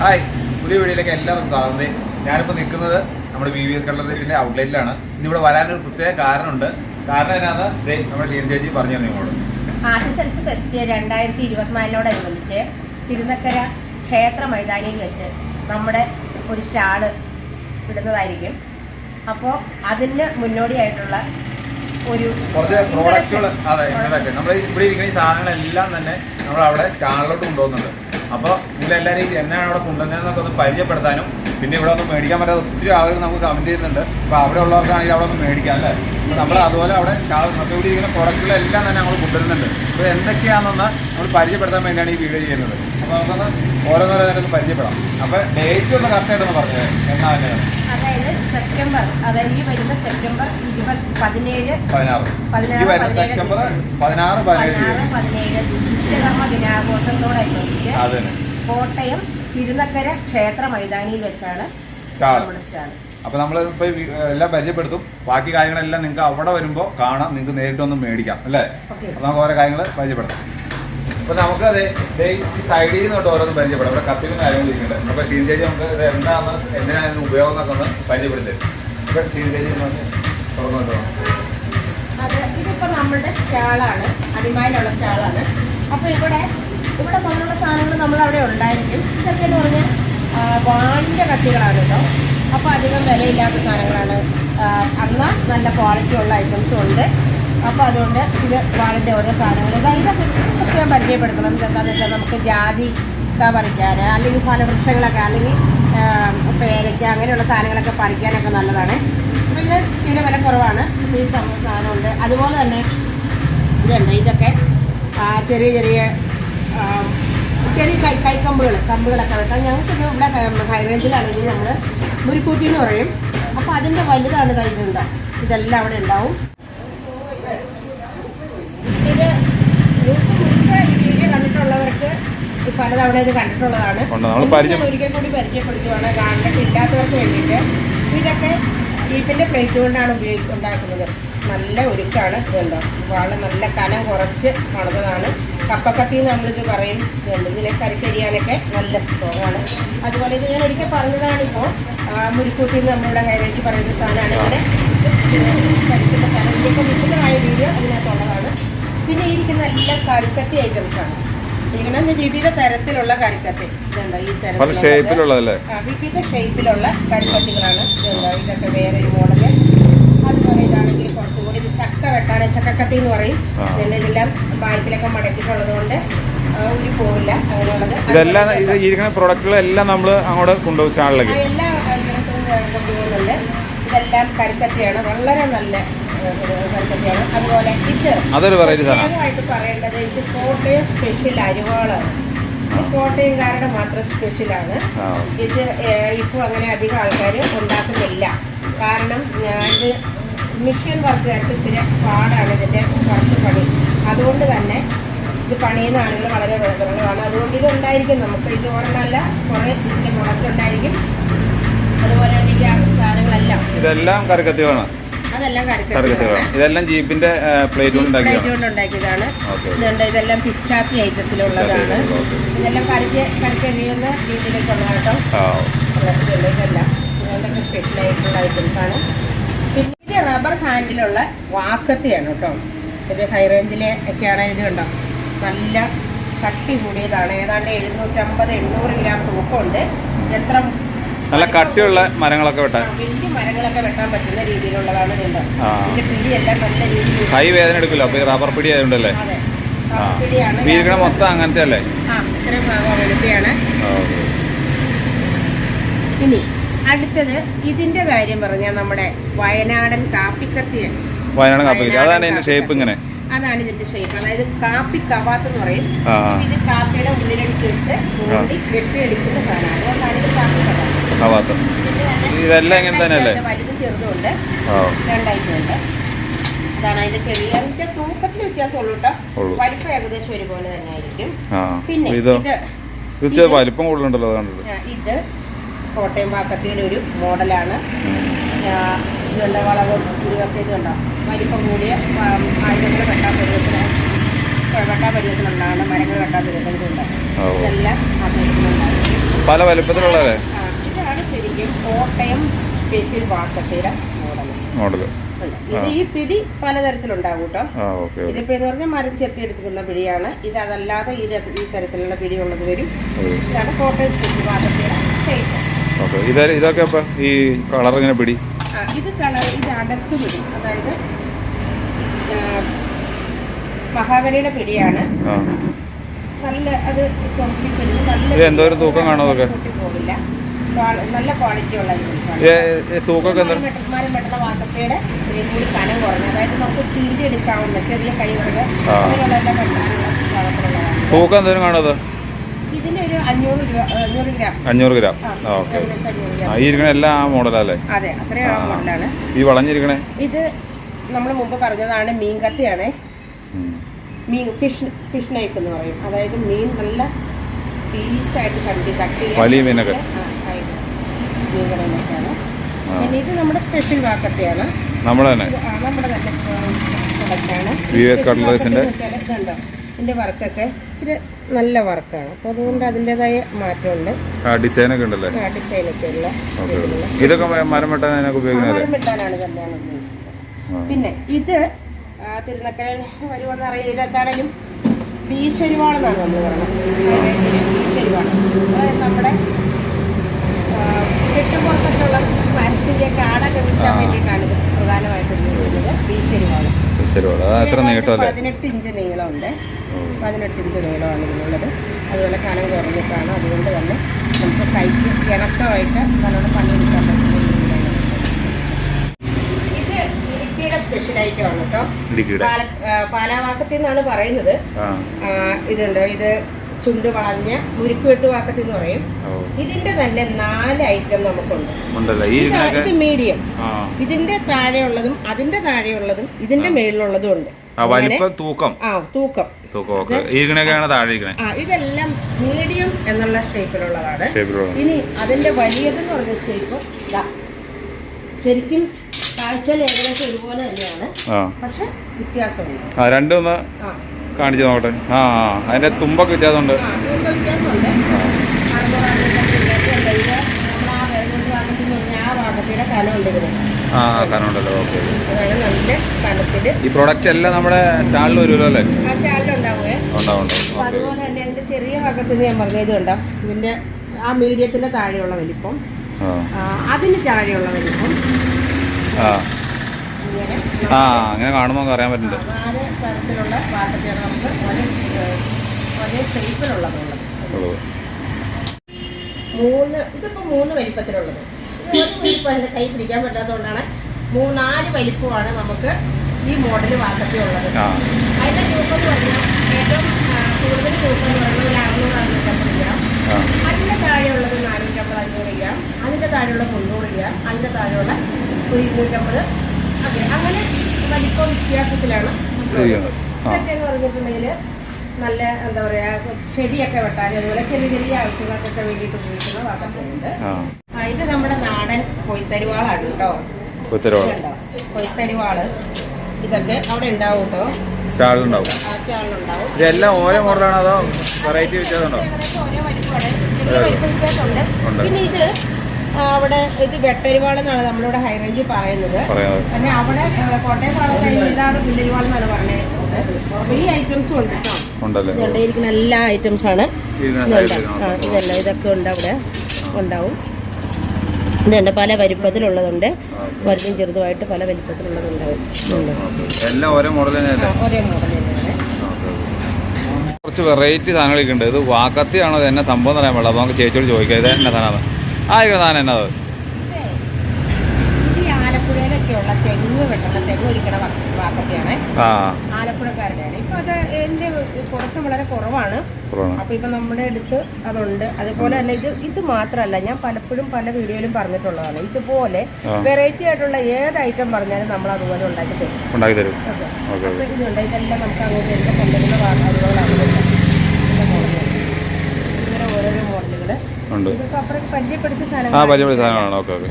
Hi. പുതിയ വീഡിയോയിലേക്ക് എല്ലാവർക്കും സ്വാഗതം. ഞാനിപ്പോൾ നിൽക്കുന്നത് നമ്മുടെ വി വി എസ് കളറിന്റെ ഔട്ട്ലെറ്റിലാണ് ഇന്നിവിടെ വരാനൊരു പ്രത്യേക കാരണമുണ്ട്. കാരണം എന്നാന്ന്? നമ്മുടെ ടീം ചേച്ചി പറഞ്ഞു നിങ്ങളോട്. ആർട്ടിസൻസ് ഫെസ്റ്റ് രണ്ടായിരത്തി ഇരുപത്തിനാലിനോടനുബന്ധിച്ച് തിരുനക്കര ക്ഷേത്ര മൈതാനിയിൽ വെച്ച് നമ്മുടെ ഒരു സ്റ്റാൾ ഇടുന്നതായിരിക്കും. അപ്പോൾ അതിന് മുന്നോടിയായിട്ടുള്ള ഒരു കുറച്ച് പ്രോഡക്റ്റുകൾ അതെ നമ്മൾ ഇവിടെ ഇരിക്കുന്ന ഈ സാധനങ്ങളെല്ലാം തന്നെ നമ്മൾ അവിടെ സ്റ്റാളിലോട്ട് കൊണ്ടുപോകുന്നുണ്ട്. അപ്പോൾ നിങ്ങളെല്ലാവരും എന്നാണ് അവിടെ കൊണ്ടുവന്നതെന്നൊക്കെ ഒന്ന് പരിചയപ്പെടുത്താനും പിന്നെ ഇവിടെ ഒന്ന് മേടിക്കാൻ പറ്റാത്ത ഒത്തിരി ആളുകൾ നമുക്ക് കമന്റ് ചെയ്യുന്നുണ്ട്. അപ്പോൾ അവിടെ ഉള്ളവർക്കാണെങ്കിൽ അവിടെ ഒന്ന് മേടിക്കാം അല്ലേ? അപ്പോൾ നമ്മൾ അതുപോലെ അവിടെ ഇവിടെ ഇരിക്കുന്ന പ്രോഡക്റ്റുകളെല്ലാം തന്നെ നമ്മൾ കൊണ്ടുവരുന്നുണ്ട്. അപ്പോൾ എന്തൊക്കെയാണെന്ന് നമ്മൾ പരിചയപ്പെടുത്താൻ വേണ്ടിയാണ് ഈ വീഡിയോ ചെയ്യുന്നത്. അപ്പോൾ നമുക്കൊന്ന് ഓരോന്നോരോന്നൊക്കെ പരിചയപ്പെടാം. അപ്പോൾ ഡേറ്റ് ഒന്ന് കറക്റ്റായിട്ടൊന്ന് പറഞ്ഞു എന്നാണ് അതായത് സെപ്റ്റംബർ അതായത് ഈ വരുന്ന സെപ്റ്റംബർ ഇരുപത് പതിനേഴ് പതിനാറ്. പതിനേഴ്. പതിനാറ് പതിനേഴ് വിശ്വകർമ്മ ദിനാഘോഷത്തോടനുബന്ധിച്ച് കോട്ടയം തിരുനക്കര ക്ഷേത്ര മൈതാനിയിൽ വെച്ചാണ് നമ്മുടെ സ്റ്റാൾ അപ്പോൾ നമ്മൾ ഇപ്പോൾ എല്ലാം പരിചയപ്പെടുത്തും. ബാക്കി കാര്യങ്ങളെല്ലാം നിങ്ങൾക്ക് അവിടെ വരുമ്പോൾ കാണാം. നിങ്ങൾക്ക് നേരിട്ട് ഒന്ന് മേടിക്കാം അല്ലേ? അപ്പൊ നമുക്ക് ഓരോ കാര്യങ്ങൾ പരിചയപ്പെടുത്താം. അപ്പോൾ നമുക്ക് അതെ ദേ ഈ സൈഡിൽ നിന്ന് തൊട്ട് ഓരോന്ന് പരിചയപ്പെടാം. ഇവിടെ കത്തിലും കാര്യങ്ങളും ഇരിക്കുന്നുണ്ട്. അപ്പൊ ടീം ചേച്ചി നമുക്ക് ഇത് എന്താണ് എന്തിനാണ് ഉപയോഗം എന്നൊക്കെ ഒന്ന് പരിചയപ്പെടുത്തി. ഇപ്പൊ ടീം ചേച്ചി തുറന്നു അത് ഇതിപ്പോ നമ്മളുടെ സ്റ്റാളാണ്. അടിമാലിലുള്ള സ്റ്റാളാണ്. അപ്പൊ ഇവിടെ ഇവിടെ പോലുള്ള സാധനങ്ങൾ നമ്മൾ അവിടെ ഉണ്ടായിരിക്കും. ഇതൊക്കെ എന്ന് പറഞ്ഞാൽ വാണിന്റെ കത്തികളാണ് കേട്ടോ. അപ്പോൾ അധികം വിലയില്ലാത്ത സാധനങ്ങളാണ്. എന്നാൽ നല്ല ക്വാളിറ്റി ഉള്ള ഐറ്റംസും ഉണ്ട്. അപ്പോൾ അതുകൊണ്ട് ഇത് വാളിന്റെ ഓരോ സാധനങ്ങൾ ഇതാ ഇതൊക്കെ പ്രത്യേകം പരിചയപ്പെടുത്തണം. ഇതെന്താണെന്ന് വെച്ചാൽ നമുക്ക് ജാതി പറിക്കാൻ അല്ലെങ്കിൽ ഫലവൃക്ഷങ്ങളൊക്കെ അല്ലെങ്കിൽ പേരയ്ക്ക അങ്ങനെയുള്ള സാധനങ്ങളൊക്കെ പറിക്കാനൊക്കെ നല്ലതാണ്. അപ്പോൾ ഇത് തീരെ വില കുറവാണ്. ഈ സാധനമുണ്ട്. അതുപോലെ തന്നെ ഇതുണ്ട് ഇതൊക്കെ ചെറിയ ചെറിയ ചെറിയ കൈ കൈക്കമ്പുകൾ കമ്പുകളൊക്കെ വെക്കാം ഞങ്ങൾക്ക് ഇവിടെ ഹൈറേഞ്ചിലാണെങ്കിൽ നമ്മൾ മുരിക്കൂത്തി എന്ന് പറയും. അപ്പോൾ അതിന്റെ വലുതാണ് കയ്യിലുണ്ടാവും ഇതെല്ലാം അവിടെ ഉണ്ടാവും ഇത് മുമ്പ് വീഡിയോ കണ്ടിട്ടുള്ളവർക്ക് ഈ പലതവണ ഇത് കണ്ടിട്ടുള്ളതാണ്. ഒരിക്കൽ കൂടി പരിചയപ്പെടുത്തുവാണ്. കണ്ടിട്ടില്ലാത്തവർക്ക് വേണ്ടിയിട്ട്. ഇതൊക്കെ ജീപ്പിന്റെ പ്ലേറ്റ് കൊണ്ടാണ് ഉപയോഗി ഉണ്ടാക്കുന്നത്. നല്ല ഒരുക്കാണ് ഇതുണ്ടോ വളരെ നല്ല കനം കുറച്ച് പണിതതാണ്. കപ്പക്കത്തി നമ്മൾ നമ്മളിത് പറയും. ഇതുണ്ട് ഇതിനെ കരിക്കരിയാനൊക്കെ നല്ല സ്ട്രോങ്ങാണ്. അതുപോലെ ഇത് ഞാൻ ഒരിക്കൽ പറഞ്ഞതാണിപ്പോൾ മുരിക്കൂത്തി നമ്മളുടെ ഹൈറേഞ്ച് പറയുന്ന സാധനമാണ് ഇങ്ങനെ. കരിക്കുന്ന സാധനം. ഇതിന്റെയൊക്കെ വിശദമായ വീഡിയോ അതിനകത്തുള്ളതാണ്. പിന്നെ ഇരിക്കുന്ന എല്ലാം കരുക്കത്തി ഐറ്റംസ് വിവിധ തരത്തിലുള്ള കരുക്കത്തി. ഇതുണ്ടോ ഈ പല. ഷേപ്പിലുള്ളതല്ലേ ആ, വിവിധ ഷേപ്പിലുള്ള കരിക്കത്തികളാണ് ഇതുണ്ടോ? ഇതൊക്കെ വേറൊരു മോഡൽ അതുപോലെ ഇതാണെങ്കിൽ കുറച്ചും കൂടി ഇത് ചക്ക വെട്ടാൻ ചക്കക്കത്തി എന്ന് പറയും. ഇതുണ്ട് ഇതെല്ലാം ബാക്കിലൊക്കെ മടക്കിയിട്ടുള്ളത് കൊണ്ട് ആ, പോവില്ല അങ്ങനെയുള്ളത് ഇതെല്ലാം ഇത് ഇരിക്കുന്ന പ്രോഡക്റ്റുകളെല്ലാം നമ്മൾ അങ്ങോട്ട് കൊണ്ടുപോകും സ്റ്റാളിലേക്ക് എല്ലാ ഐറ്റംസും കൊണ്ടുപോകുന്നുണ്ട്. ഇതെല്ലാം കരിക്കത്തിയാണ്. വളരെ നല്ല ഏ, അതുപോലെ ഇത് അതൊരു വെറൈറ്റി സാധനമായിട്ട് പ്രത്യേകമായിട്ട് പറയേണ്ടത് ഇത് കോട്ടയം സ്പെഷ്യൽ അരിവാളാണ്. ഇത് കോട്ടയംകാരുടെ മാത്രം സ്പെഷ്യലാണ് ഇത് ഇപ്പോൾ അങ്ങനെ അധികം ആൾക്കാർ ഉണ്ടാക്കുന്നില്ല. കാരണം ഇത് മിഷ്യൻ വർക്കുകാർക്ക് ഇച്ചിരി പാടാണ് ഇതിന്റെ വർക്ക് പണി. അതുകൊണ്ട് തന്നെ ഇത് പണിയുന്ന ആളുകൾ വളരെ വിളകളാണ് അതുകൊണ്ട് ഇത് ഉണ്ടായിരിക്കും നമുക്ക്. ഇത് ഒരെണ്ണമല്ല കുറേ ഇതിന്റെ മുളക്കുണ്ടായിരിക്കും അതുപോലെ തന്നെ ഈ സാധനങ്ങളെല്ലാം ഇതെല്ലാം കറിക്കത്തികളാണ് അതെല്ലാം കറിക്കത്തികളാണ് ഇതെല്ലാം ജീപ്പിന്റെ പ്ലേറ്റ് കൊണ്ട് ഉണ്ടാക്കിയതാണ്? ഇതുണ്ട് ഇതെല്ലാം പിച്ചാത്തി ഐറ്റത്തിലുള്ളതാണ്. ഇതെല്ലാം കറിക്ക് കറിക്കരിയുന്ന രീതിയിലേക്കുള്ള കേട്ടോ ഇതെല്ലാം. ഇതെല്ലാം സ്പെഷ്യൽ ആയിട്ടുള്ള ആണ്. പിന്നെ റബ്ബർ ഹാൻഡിലുള്ള വാക്കത്തിയാണ് കേട്ടോ ഇത് ഹൈ റേഞ്ചിലെ ഒക്കെയാണ് ഇത് കണ്ടോ? നല്ല കട്ടി കൂടിയതാണ്. ഏതാണ്ട് എഴുന്നൂറ്റമ്പത് എണ്ണൂറ് ഗ്രാം തൂക്കമുണ്ട്. എത്ര നല്ല കട്ടിയുള്ള മരങ്ങളൊക്കെ വെട്ടാൻ. വലിയ മരങ്ങളൊക്കെ വെട്ടാൻ പറ്റുന്ന രീതിയിലുള്ളതാണ് ഇതുണ്ട് ആ. ഇതിന്റെ പിടിയെല്ലാം നല്ല രീതിയിൽ കൈ വേദന എടുക്കില്ല അപ്പൊ ഈ റബ്ബർ പിടി ആയതുകൊണ്ടല്ലേ? അതെ. ആ. പിടിയാണ് മൊത്തം അങ്ങനത്തെ അല്ലേ ആ ഇത്രയും ഭാഗം വെളുത്തെയാണ് ആ, ഇനി അടുത്തത് ഇതിന്റെ കാര്യം പറഞ്ഞാൽ നമ്മുടെ വയനാടൻ കാപ്പിക്കത്തിയാണ്. വയനാട് കാപ്പി അതാണ് ഇതിന്റെ അതിന്റെ ഷേപ്പ് ഇങ്ങനെ. അതാണ് ഇതിന്റെ ഷേപ്പ് അതായത് കാപ്പി കവാത്ത് എന്ന് പറയും. ആ. ഇത് കാപ്പിയുടെ ഉള്ളിലെടുത്തിട്ട് കൂടി വെട്ടിയെടുക്കുന്ന സാധനമാണ്. അതുകൊണ്ടാണ് ഇത് കാപ്പി കവാത്ത്. കവാത്ത് ഇതെല്ലാം ഇങ്ങനെ തന്നെയല്ലേ? രണ്ടായിട്ടുണ്ട്, വലുതും അതാണ് അതിന്റെ ചെറിയ തൂക്കത്തിൽ വ്യത്യാസമുള്ളൂ കേട്ടോ. ഉള്ളൂ. വലിപ്പം ഏകദേശം ഒരുപോലെ തന്നെ ആയിരിക്കും. ആ. പിന്നെ ഇത് വലിപ്പം കൂടുതലുണ്ടല്ലോ ഇത് കോട്ടയം പാക്കത്തിയുടെ ഒരു മോഡലാണ്. ഇതുണ്ട് വളവും വലിപ്പം കൂടിയ ആയുധങ്ങൾ വെട്ടാൻ പരുവത്തിന് വെട്ടാൻ മരങ്ങൾ വെട്ടാൻ പരുവത്തിനുണ്ട് ഇതെല്ലാം ആ പല ശരിക്കും കോട്ടയം സ്പെഷ്യൽ വാക്കത്തിയുടെ മോഡൽ ഇത് ഈ പിടി പലതരത്തിലുണ്ടാവും കേട്ടോ. ഇതിപ്പോ എന്ന് പറഞ്ഞാൽ മരം ചെത്തി എടുക്കുന്ന പിടിയാണ്. ഇത് അതല്ലാതെ ഈ ഈ തരത്തിലുള്ള പിടി ഉള്ളത് വരും ഇതാണ് കോട്ടയം സ്പെഷ്യൽ ഇത് ഇതൊക്കെ ഈ കളർ ഇങ്ങനെ പിടി? ഇത് കളർ ഇത് അടത്ത് പിടി. അതായത് മഹാഗണിയുടെ പിടിയാണ്. നല്ല അത് നല്ല എന്തോരം തൂക്കം കാണും അതൊക്കെ? പോകില്ല നല്ല ക്വാളിറ്റി ഉള്ള ഐറ്റംസാണ് ഏ, ഏ, തൂക്കമൊക്കെ എന്താ? മരം വെട്ടുന്ന വാക്കത്തേടെ ഇച്ചിരി കൂടി കനം കുറഞ്ഞു. അതായത് നമുക്ക് ചീന്തി എടുക്കാവുന്ന ചെറിയ കൈവർക്ക് ആ. അങ്ങനെയുള്ള എല്ലാം വെട്ടാനുള്ള തൂക്കം എന്തോരം കാണുന്നത് ഇതിനൊരു അഞ്ഞൂറ് രൂപ അഞ്ഞൂറ് ഗ്രാം. അഞ്ഞൂറ് ഗ്രാം. ഓക്കെ. ഈ ഇരിക്കണ എല്ലാം മോഡലല്ലേ? അതെ അത്രയും. മോഡലാണ്. ഈ വളഞ്ഞിരിക്കണേ? ഇത് നമ്മൾ മുമ്പ് പറഞ്ഞതാണ് മീൻ കത്തിയാണ്. മീൻ ഫിഷ് ഫിഷ് നൈഫ് എന്ന് പറയും. അതായത് മീൻ നല്ല പീസായിട്ട് കണ്ടി കട്ട് ചെയ്യാൻ വലിയ മീനൊക്കെ? മീനുകളൊക്കെയാണ് പിന്നെ ഇത് നമ്മുടെ സ്പെഷ്യൽ വാക്കത്തെയാണ്. നമ്മൾ തന്നെ. നമ്മുടെ നല്ല പ്രൊഡക്റ്റാണ് VS Cutlers-ന്റെ? ഇതുണ്ടോ ഇതിന്റെ വർക്കൊക്കെ ഇച്ചിരി നല്ല വർക്കാണ്. അപ്പോൾ അതുകൊണ്ട് അതിന്റെതായ മാറ്റമുണ്ട്. ഡിസൈനൊക്കെ ഉണ്ടല്ലേ? ആ ഡിസൈനൊക്കെ ഉള്ള ഇതൊക്കെ മരം വെട്ടാൻ അതിനൊക്കെ ഉപയോഗിക്കുന്നത്? മരം വെട്ടാനാണ് പിന്നെ ഇത് തിരുനക്കര വരുവാന്ന് അറിയില്ല ഭീശ്വരിവാളെന്നാണ് നമ്മൾ പറയുന്നത്. ഭീശ്വരിവാൾ അതായത് നമ്മുടെ ശരി അത് എത്ര നീട്ടമല്ലേ. പതിനെട്ട് ഇഞ്ച് നീളമുണ്ട്. പതിനെട്ട് ഇഞ്ച് നീളമാണ് ഇതിനുള്ളത് അതുപോലെ കനം കുറഞ്ഞിട്ടാണ് അതുകൊണ്ട് തന്നെ നമുക്ക് കൈക്ക് ഇണക്കമായിട്ട് നല്ലോണം പണിയെടുക്കാൻ പറ്റുന്ന ഇത് ഇടുക്കിയുടെ സ്പെഷ്യൽ ഐറ്റം ആണ് കേട്ടോ. പാലാവാക്കത്തിൽ നിന്നാണ് പറയുന്നത്. ഇതുണ്ട്? ഇത് ചുണ്ട് വളഞ്ഞ മുരുക്കുവെട്ട് വാക്കത്തിൽ എന്ന് പറയും. ഇതിന്റെ തന്നെ നാല് ഐറ്റം നമുക്കുണ്ട്. ഇത് മീഡിയം ഇതിന്റെ താഴെയുള്ളതും അതിന്റെ താഴെയുള്ളതും ഇതിന്റെ മേളിലുള്ളതും ഉണ്ട്. തൂക്കം. ആ തൂക്കം. ഇതെല്ലാം മീഡിയം എന്നുള്ള ഷേപ്പിലുള്ളതാണ് ഇനി അതിന്റെ വലിയതെന്ന് പറഞ്ഞ ഷേപ്പ് ഇതാ. ശരിക്കും കാഴ്ചയിൽ ഏകദേശം ഒരുപോലെ തന്നെയാണ്. പക്ഷെ വ്യത്യാസമുണ്ട്. കാണിച്ചു നോക്കട്ടെ. ആ അതിന്റെ തുമ്പൊക്കെ വ്യത്യാസമുണ്ട്. ആ കനമുണ്ടല്ലോ ഓക്കെ ഈ പ്രൊഡക്റ്റ് എല്ലാം നമ്മുടെ സ്റ്റാളിൽ വരുമല്ലോ അല്ലേ? ഉണ്ടാവും ഉണ്ടാവും അതുപോലെ തന്നെ അതിന്റെ ചെറിയ ഭാഗത്തിന് ഞാൻ പറഞ്ഞത് കണ്ടോ ഇതിന്റെ ആ. മീഡിയത്തിന്റെ താഴെയുള്ള വലിപ്പം അതിന് താഴെയുള്ള വലിപ്പം ആ അങ്ങനെ കാണുമ്പോൾ നമുക്ക് അറിയാൻ പറ്റുന്നുണ്ട്. നാല് തരത്തിലുള്ള പാട്ടത്തെയാണ് നമുക്ക് ഒരേ ഏഹ്, ഒരേ ഷേപ്പിലുള്ളതുള്ളത് ഉള്ളത്. മൂന്ന് മൂന്ന് വലിപ്പത്തിലുള്ളത്. ഇത് ഒരു വലിപ്പം അതിന്റെ കൈ പിടിക്കാൻ പറ്റാത്തതുകൊണ്ടാണ് മൂന്നാൽ വലിപ്പമാണ് നമുക്ക് ഈ മോഡൽ ഉള്ളത്. ആ. അതിന്റെ തൂക്കം എന്ന് പറഞ്ഞാൽ ഏറ്റവും ആ, കൂടുതൽ തൂക്കം എന്ന് പറയുന്നത് ഒരു അറുന്നൂറ് അറുന്നൂറ്റമ്പത് ഗ്രാം. ആ. അതിന്റെ താഴെയുള്ളത് നാനൂറ്റമ്പത് അഞ്ഞൂറ് ഗ്രാം. അതിന്റെ താഴെയുള്ള മുന്നൂറ് ഗ്രാം. അതിന്റെ താഴെയുള്ള ഒരു ഇരുന്നൂറ്റമ്പത് അതെ അങ്ങനെ വലിപ്പം വ്യത്യാസത്തിലാണ്. ഇതൊക്കെ പറഞ്ഞിട്ടുണ്ടെങ്കിൽ നല്ല എന്താ പറയാ ചെടിയൊക്കെ വെട്ടാനും അതുപോലെ ചെറിയ ചെറിയ ആവശ്യങ്ങൾക്കൊക്കെ വേണ്ടിയിട്ട് ഉപയോഗിക്കുന്ന വാക്കത്തുണ്ട് ആ. ഇത് നമ്മുടെ നാടൻ കൊയ്ത്തരുവാളാണ് കേട്ടോ. കൊയ്ത്തരുവാൾ. ഇതൊക്കെ അവിടെ ഉണ്ടാവും കേട്ടോ. സ്റ്റാളുണ്ടാവും ഇതെല്ലാം ഓരോ മോഡലാണോ അതോ വെറൈറ്റി വ്യത്യാസമുണ്ടോ? പിന്നെ ഇത് അവിടെ ഇത് വെട്ടരുവാളെന്നാണ് നമ്മളിവിടെ ഹൈറേഞ്ച് പറയുന്നത്. പിന്നെ അവിടെ കോട്ടയം ഭാഗത്ത് ഇതാണ് പുല്ലരിവാളെന്നാണ് പറഞ്ഞത് അപ്പൊ ഈ ഐറ്റംസും ഉണ്ട് കേട്ടോ. ഇരിക്കുന്ന എല്ലാ ഐറ്റംസ് ആണ്. ഇതെല്ലാം ഇതൊക്കെ ഉണ്ട് അവിടെ ഉണ്ടാവും. ഇതുണ്ട് പല വലിപ്പത്തിലുള്ളതുണ്ട്. വലുതും ചെറുതുമായിട്ട് പല വലിപ്പത്തിലുള്ളതുണ്ടാവും. എല്ലാം മോഡൽ ഒരേ മോഡൽ കുറച്ച് വെറൈറ്റി സാധനങ്ങളൊക്കെ ഉണ്ട്. ഇത് വാക്കത്തിയാണോ? ഇത് എന്നെ സംഭവം എന്ന് പറയാൻ പാടില്ല. അപ്പോൾ നമുക്ക് ചേച്ചിയോട് ചോദിക്കാം. ഇത് എന്നെ സാധനമാണ് ആ താൻ എന്നത് ആലപ്പുഴയിലൊക്കെയുള്ള തെങ്ങ് വെട്ടുന്ന തെങ്ങ് ഒരിക്കണ വാക്കത്തിയാണ് ആ. ആലപ്പുഴക്കാരുടെയാണ്. ഇപ്പൊ അത് എന്റെ വളരെ കുറവാണ്. കുറവാണ്. അപ്പൊ ഇപ്പൊ നമ്മുടെ അടുത്ത് അതുണ്ട്. അതുപോലെ തന്നെ ഇത് ഇത് മാത്രമല്ല ഞാൻ പലപ്പോഴും പല വീഡിയോയിലും പറഞ്ഞിട്ടുള്ളതാണ്. ഇതുപോലെ വെറൈറ്റി ആയിട്ടുള്ള ഏത് ഐറ്റം പറഞ്ഞാലും നമ്മൾ അതുപോലെ ഉണ്ടാക്കി തരും. അപ്പൊ ഇതുണ്ട്. ഇതെല്ലാം നമുക്ക് അങ്ങോട്ട് വരുമ്പോൾ കൊണ്ടുവരുന്ന അറിവുകളാണ് ഇങ്ങനെ ഓരോരോ മോഡലുകൾ. ഉണ്ട്. ആ. പരിചയപ്പെടുത്തിയ സാധനങ്ങളാണ്. Okay okay.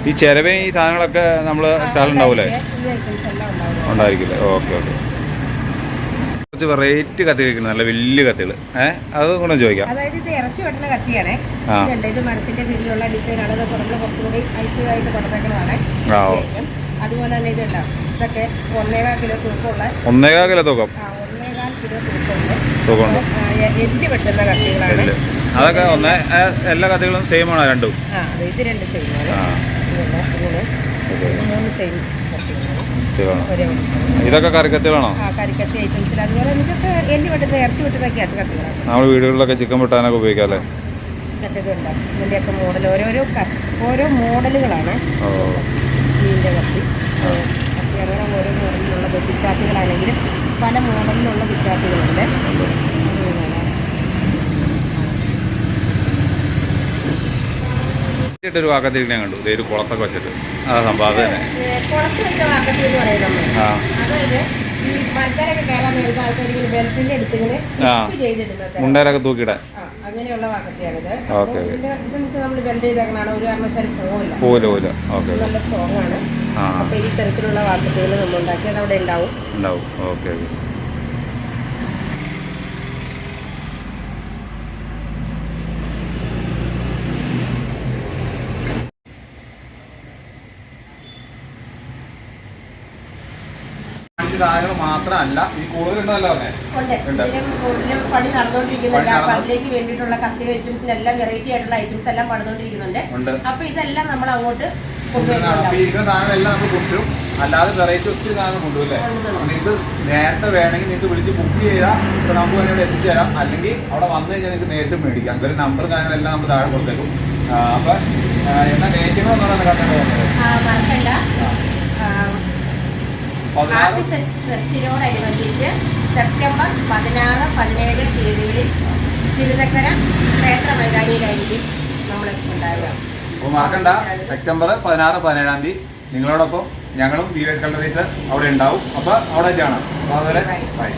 ഈ ചിലവേ ഈ സാധനങ്ങളൊക്കെ നമ്മൾ സ്ഥലം ഈ ഐറ്റംസ് എല്ലാം ഉണ്ടാവും. ഉണ്ടായിരിക്കില്ലേ? Okay okay. കുറച്ച് വെറൈറ്റി കത്തി വെക്കുന്നത് നല്ല വലിയ കത്തികൾ ഏഹ് അത് കൂടെ ചോദിക്കാം. അതായത് ഇത് ഇറച്ചി വെട്ടുന്ന കത്തിയാണേ. ഇത് മരത്തിന്റെ പിടിയുള്ള ഡിസൈൻ ആണ്. ഇത് നമ്മൾ കുറച്ചുകൂടി ഐശ്വര്യമായിട്ട് കൊടുത്തേക്കുന്നതാണ് അതുപോലെ തന്നെ ഇതുണ്ടാവും ഇതൊക്കെ ഒന്നേകാൽ കിലോ തൂക്കമുള്ള ഒന്നേകാൽ കിലോ തൂക്കം. ഒന്നേകാൽ കിലോ തൂക്കമുണ്ട്. എല്ല് വെട്ടുന്ന കത്തികളാണ്. അതൊക്കെ ഒന്ന് എല്ലാ കഥകളും സെയിം ആണോ രണ്ടും? ഇത് രണ്ട് ഇത് മൂന്ന് സെയിം. ഇതൊക്കെ കറിക്കത്തിലാണോ നമ്മൾ വീടുകളിലൊക്കെ ചിക്കൻ വെട്ടാനൊക്കെ ഉപയോഗിക്കാം അല്ലേ മറ്റേത് ഉണ്ടാവും ഇതിന്റെയൊക്കെ മോഡൽ ഓരോരോ ഓരോ മോഡലുകളാണ് ഓ. മീനിന്റെ കത്തി. കത്തി അങ്ങനെ ഓരോ മോഡലിലുള്ള പിച്ചാത്തികളാണെങ്കിലും പല മോഡലിലുള്ള പിച്ചാത്തികളുണ്ട് അങ്ങനെ. ഒരു വാക്കത്തിൽ ഞാൻ കണ്ടു. ഇതേ ഒരു കുളത്തൊക്കെ വെച്ചിട്ട്. ആ സംഭവം അത് തന്നെ. കുളത്ത് വെച്ച എന്ന് ആ. അതായത് ഈ മരക്കാരൊക്കെ കയറാൻ വരുന്ന ആൾക്കാർ ബെൽറ്റിന്റെ അടുത്തിങ്ങനെ ആ. ഫിറ്റ് ചെയ്തിടുന്നത്. മുണ്ടേരൊക്കെ തൂക്കിയിടാൻ. അങ്ങനെയുള്ള വാക്കത്തിയാണിത്. Okay, okay. വെച്ചാൽ നമ്മൾ ബെൽറ്റ് ചെയ്തേക്കണാണ് ഒരു കാരണവശാലും പോവില്ല. ഓക്കെ നല്ല സ്ട്രോങ് ആണ്. അപ്പൊ ഈ തരത്തിലുള്ള വാക്കത്തുകൾ നമ്മൾ ഉണ്ടാക്കിയത് അവിടെ ഉണ്ടാവും. ഉണ്ടാവും. Okay okay. സാധനങ്ങൾ മാത്രമല്ല ഈ കൂടുതലുണ്ടല്ലോ പണി നടന്നുകൊണ്ടിരിക്കുന്നുണ്ട്. അപ്പൊ അതിലേക്ക് വേണ്ടിയിട്ടുള്ള കത്തിരി ഐറ്റംസിന് എല്ലാം വെറൈറ്റി ആയിട്ടുള്ള ഐറ്റംസ് എല്ലാം പണിതുകൊണ്ടിരിക്കുന്നുണ്ട്. അപ്പൊ ഇതെല്ലാം നമ്മൾ അങ്ങോട്ട് ഇരിക്കുന്ന സാധനങ്ങളെല്ലാം നമ്മൾ കൊണ്ടുവരും. അല്ലാതെ വെറൈറ്റി ഒത്തിരി സാധനം കൊണ്ടുവരും അല്ലേ? നിങ്ങൾക്ക് നേരത്തെ വേണമെങ്കിൽ നിങ്ങൾക്ക് വിളിച്ച് ബുക്ക് ചെയ്താൽ ഇപ്പൊ നമുക്ക് വേണ്ടി ഇവിടെ എത്തിച്ചുതരാം അല്ലെങ്കിൽ അവിടെ വന്നു കഴിഞ്ഞാൽ നിങ്ങൾക്ക് നേരിട്ട് മേടിക്കാം. ഒരു നമ്പർ കാര്യങ്ങളെല്ലാം നമ്മൾ താഴെ കൊടുത്തേക്കും. അപ്പൊ എന്നാ പറയുന്നത് കണ്ടത് ആ, മറക്കണ്ട പതിനാറ് ഫെസ്റ്റിനോടനുബന്ധിച്ച് സെപ്റ്റംബർ പതിനാറ് പതിനേഴ് തീയതികളിൽ തിരുനക്കര ക്ഷേത്ര മൈതാനിയിലായിരിക്കും നമ്മൾ ഉണ്ടാവുക. അപ്പോൾ മറക്കണ്ട. സെപ്റ്റംബർ പതിനാറ് പതിനേഴാം തീയതി നിങ്ങളോടൊപ്പം ഞങ്ങളും വി എസ് കളറീസ് അവിടെ ഉണ്ടാവും. അപ്പോൾ അവിടെ കാണാം അപ്പോൾ അതുപോലെ ബൈ